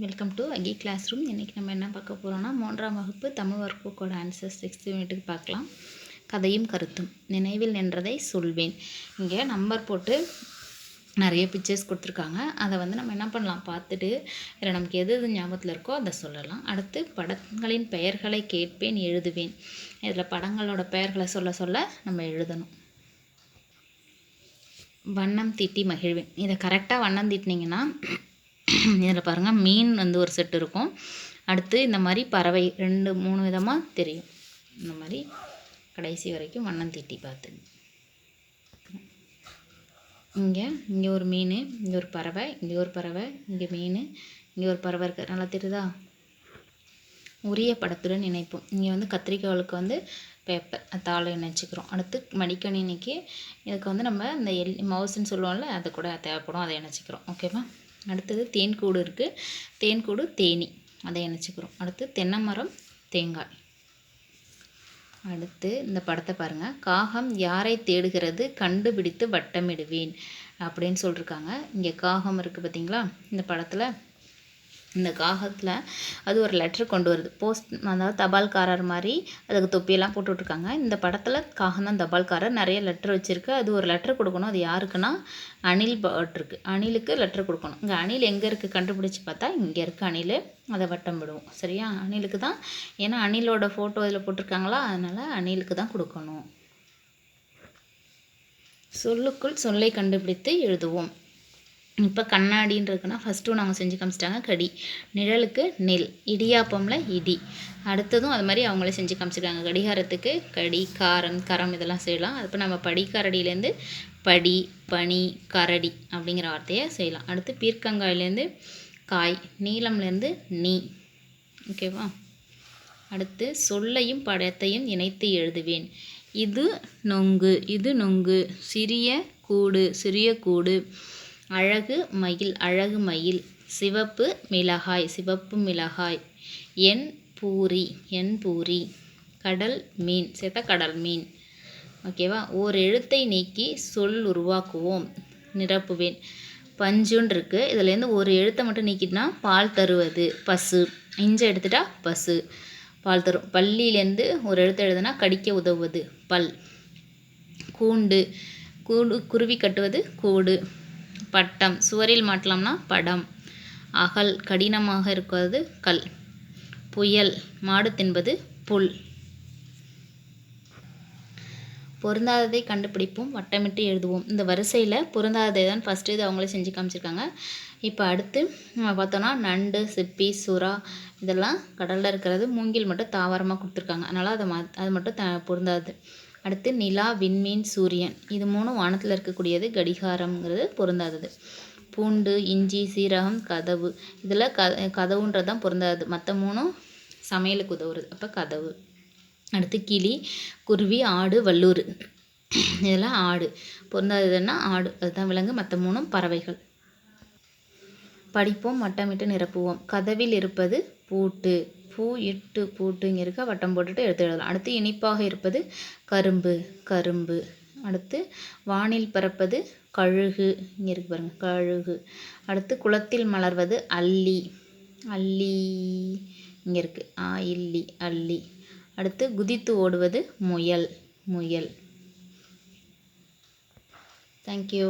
Welcome to Aki class room இன்றைக்கி நம்ம என்ன பார்க்க போகிறோம்னா மூன்றாம் வகுப்பு தமிழ் ஒர்க் புக்கோட ஆன்சர்ஸ் சிக்ஸ்த் யூனிட்டுக்கு பார்க்கலாம். கதையும் கருத்தும். நினைவில் நின்றதை சொல்வேன். இங்கே நம்பர் போட்டு நிறைய பிக்சர்ஸ் கொடுத்துருக்காங்க. அதை வந்து நம்ம என்ன பண்ணலாம்? பார்த்துட்டு இதில் நமக்கு எது எது ஞாபகத்தில் இருக்கோ அதை சொல்லலாம். அடுத்து படங்களின் பெயர்களை கேட்பேன் எழுதுவேன். இதில் படங்களோட பெயர்களை சொல்ல சொல்ல நம்ம எழுதணும். வண்ணம் தீட்டி மகிழ்வேன். இதை கரெக்டாக வண்ணம் தீட்டினீங்கன்னா இதில் பாருங்கள் மீன் வந்து ஒரு செட்டு இருக்கும். அடுத்து இந்த மாதிரி பறவை ரெண்டு மூணு விதமாக தெரியும். இந்த மாதிரி கடைசி வரைக்கும் வண்ணம் தீட்டி பார்த்துங்க இங்கே இங்கே ஒரு மீன் இங்கே ஒரு பறவை இங்கே ஒரு பறவை இங்கே மீன் இங்கே ஒரு பறவை இருக்குது நல்லா தெரியுதா? உரிய படத்துடன் இணைப்போம். இங்கே வந்து கத்திரிக்காய்களுக்கு வந்து பேப்பர் தாளை இணைச்சிக்கிறோம். அடுத்து மடிக்கணினிக்கு இதுக்கு வந்து நம்ம இந்த எல் மவுஸ்ன்னு சொல்லுவோம்ல அது கூட தேவைப்படும். அதை இணைச்சிக்கிறோம். ஓகேவா அடுத்தது தேன்கூடு இருக்குது தேன்கூடு தேனி. அதை இணைச்சிக்கிறோம். அடுத்து தென்னை மரம் தேங்காய். அடுத்து இந்த படத்தை பாருங்கள் காகம் யாரை தேடுகிறது? கண்டுபிடித்து வட்டமிடுவேன் அப்படின்னு சொல்லியிருக்காங்க இங்கே காகம் இருக்குது பார்த்தீங்களா இந்த படத்தில் இந்த காகத்தில் அது ஒரு லெட்ரு கொண்டு வருது. போஸ்ட் அதாவது தபால்காரர் மாதிரி அதுக்கு தொப்பியெல்லாம் போட்டுட்ருக்காங்க இந்த படத்தில் காகம் தான் தபால்காரர். நிறைய லெட்ரு வச்சுருக்கு. அது ஒரு லெட்ரு கொடுக்கணும். அது யாருக்குன்னா அணில் பட்ருக்கு அணிலுக்கு லெட்ரு கொடுக்கணும். இங்கே அணில் எங்கே இருக்குது கண்டுபிடிச்சி பார்த்தா இங்கே இருக்குது அணில் அதை வட்டம் விடுவோம் சரியா? அணிலுக்கு தான். ஏன்னா அணிலோட ஃபோட்டோ இதில் போட்டிருக்காங்களா? அதனால் அணிலுக்கு தான் கொடுக்கணும். சொல்லுக்குள் சொல்லை கண்டுபிடித்து எழுதுவோம். இப்போ கண்ணாடின்றதுக்குன்னா ஃபஸ்ட்டு அவங்க செஞ்சு காமிச்சிட்டாங்க கடி. நிழலுக்கு நெல் இடியாப்பம்ல இடி. அடுத்ததும் அது மாதிரி அவங்களே செஞ்சு காமிச்சிருக்காங்க. கடிகாரத்துக்கு கடி காரம் கரம் இதெல்லாம் செய்யலாம். இப்போ நம்ம படிக்காரடியிலேருந்து படி பனி கரடி அப்படிங்கிற வார்த்தையை செய்யலாம். அடுத்து பீர்க்கங்காயிலேருந்து காய் நீளம்லேருந்து நீ. ஓகேவா அடுத்து சொல்லையும் படத்தையும் இணைத்து எழுதுவேன். இது நொங்கு இது நொங்கு. சிறிய கூடு சிறிய கூடு. அழகு மயில் அழகு மயில். சிவப்பு மிளகாய் சிவப்பு மிளகாய். என் பூரி என் பூரி. கடல் மீன் சேர்த்தா கடல் மீன் ஓகேவா ஓர் எழுத்தை நீக்கி சொல் உருவாக்குவோம். நிரப்புவேன். பஞ்சுன்னு இருக்குது இதுலேருந்து ஒரு எழுத்தை மட்டும் நீக்கிட்டுனா பால் தருவது. பசு. இஞ்சை எடுத்துட்டா பசு. பால் தரும். பள்ளியிலேருந்து ஒரு எழுத்து எழுதுனா கடிக்க உதவுவது. பல். கூண்டு. கூடு குருவி கட்டுவது கூடு. பட்டம். சுவரில் மாட்டலாம்னா படம். அகல் கடினமாக இருக்கிறது கல். புயல் மாடு தின்பது புல். பொருந்தாததை கண்டுபிடிப்போம் வட்டமிட்டு எழுதுவோம். இந்த வரிசையில் பொருந்தாததை தான் ஃபஸ்ட்டு இது அவங்களே செஞ்சு காமிச்சிருக்காங்க. இப்போ அடுத்து நம்ம பார்த்தோன்னா நண்டு சிப்பி சுறா இதெல்லாம் கடலில் இருக்கிறது மூங்கில் மட்டும் தாவரமாக கொடுத்துருக்காங்க. அதனால் அதை மா அது மட்டும் த பொருந்தாது. அடுத்து நிலா விண்மீன் சூரியன். இது மூணும் வானத்தில் இருக்கக்கூடியது கடிகாரம்ங்கிறது பொருந்தாதது. பூண்டு இஞ்சி சீரகம் கதவு. இதில் க கதவுன்றது தான் பொருந்தாது மற்ற மூணும் சமையலுக்கு உதவுறது. அப்போ கதவு. அடுத்து கிளி குருவி ஆடு வல்லூர் இதெல்லாம் ஆடு. பொருந்தாததுன்னா ஆடு. அதுதான் விலங்கு. மற்ற மூணும் பறவைகள். படிப்போம் மட்டமிட்டு நிரப்புவோம். கதவில் இருப்பது பூட்டு. பூ இட்டு பூட்டு இங்கே இருக்க வட்டம் போட்டுட்டு எடுத்து எழுதலாம். அடுத்து இனிப்பாக இருப்பது கரும்பு கரும்பு. அடுத்து வானில் பறப்பது கழுகு இங்கே இருக்கு பாருங்கள் கழுகு. அடுத்து குளத்தில் மலர்வது அல்லி அல்லி இங்கே இருக்குது ஆ இல்லி அல்லி. அடுத்து குதித்து ஓடுவது முயல் முயல். தேங்க்யூ